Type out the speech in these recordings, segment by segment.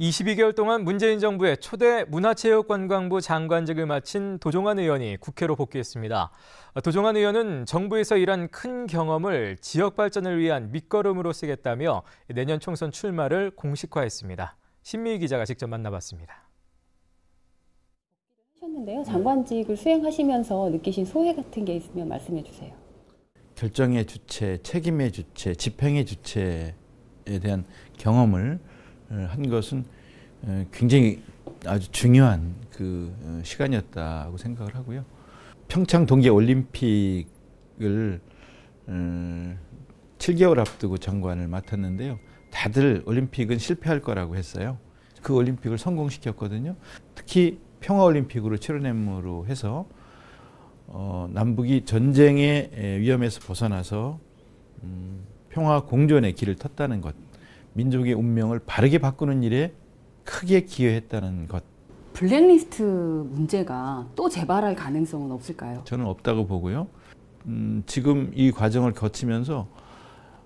22개월 동안 문재인 정부의 초대 문화체육관광부 장관직을 마친 도종환 의원이 국회로 복귀했습니다. 도종환 의원은 정부에서 일한 큰 경험을 지역 발전을 위한 밑거름으로 쓰겠다며 내년 총선 출마를 공식화했습니다. 신미 기자가 직접 만나봤습니다. 하셨는데요. 장관직을 수행하시면서 느끼신 소회 같은 게 있으면 말씀해 주세요. 결정의 주체, 책임의 주체, 집행의 주체에 대한 경험을 어, 한 것은 어, 굉장히 아주 중요한 그 어, 시간이었다고 생각을 하고요. 평창 동계 올림픽을 7개월 앞두고 장관을 맡았는데요. 다들 올림픽은 실패할 거라고 했어요. 그 올림픽을 성공시켰거든요. 특히 평화올림픽으로 치러냄으로 해서 어, 남북이 전쟁의 위험에서 벗어나서 음, 평화 공존의 길을 텄다는 것. 민족의 운명을 바르게 바꾸는 일에 크게 기여했다는 것. 블랙리스트 문제가 또 재발할 가능성은 없을까요? 저는 없다고 보고요. 음, 지금 이 과정을 거치면서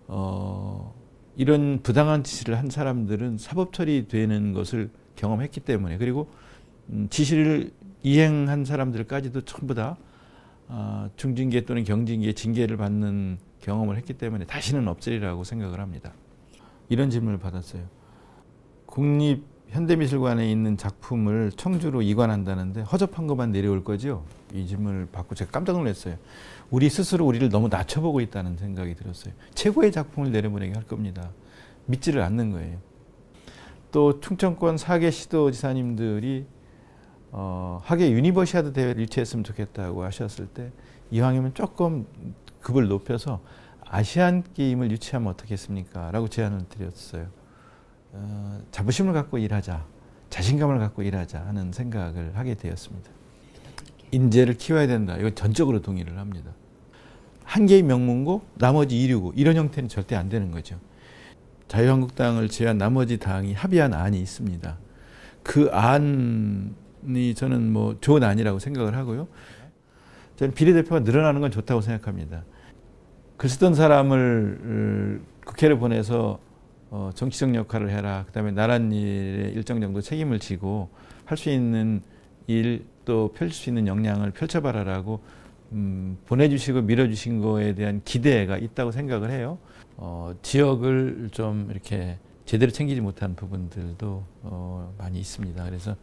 어, 이런 부당한 지시를 한 사람들은 사법 처리되는 것을 경험했기 때문에 그리고 음, 지시를 이행한 사람들까지도 전부 다 어, 중징계 또는 경징계 징계를 받는 경험을 했기 때문에 다시는 없으리라고 생각을 합니다. 이런 질문을 받았어요. 국립 현대미술관에 있는 작품을 청주로 이관한다는데 허접한 것만 내려올 거죠? 이 질문을 받고 제가 깜짝 놀랐어요. 우리 스스로 우리를 너무 낮춰보고 있다는 생각이 들었어요. 최고의 작품을 내려보내게 할 겁니다. 믿지를 않는 거예요. 또 충청권 4개 시도지사님들이 어, 하계 유니버시아드 대회를 유치했으면 좋겠다고 하셨을 때 이왕이면 조금 급을 높여서 아시안 게임을 유치하면 어떻겠습니까? 라고 제안을 드렸어요. 어, 자부심을 갖고 일하자, 자신감을 갖고 일하자 하는 생각을 하게 되었습니다. 인재를 키워야 된다. 이건 전적으로 동의를 합니다. 한 개의 명문고, 나머지 이류고 이런 형태는 절대 안 되는 거죠. 자유한국당을 제외한 나머지 당이 합의한 안이 있습니다. 그 안이 저는 뭐 좋은 안이라고 생각을 하고요. 저는 비례대표가 늘어나는 건 좋다고 생각합니다. 글 쓰던 사람을 국회를 보내서 어, 정치적 역할을 해라. 그 다음에 나란 일에 일정 정도 책임을 지고 할 수 있는 일 또 펼칠 수 있는 역량을 펼쳐봐라라고 음, 보내주시고 밀어주신 거에 대한 기대가 있다고 생각을 해요. 어, 지역을 좀 이렇게 제대로 챙기지 못한 부분들도 어, 많이 있습니다. 그래서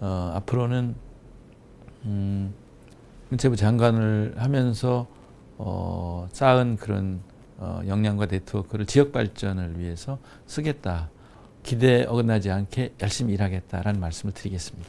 어, 앞으로는 음, 문체부 장관을 하면서 어, 쌓은 그런 어, 역량과 네트워크를 지역 발전을 위해서 쓰겠다. 기대에 어긋나지 않게 열심히 일하겠다라는 말씀을 드리겠습니다.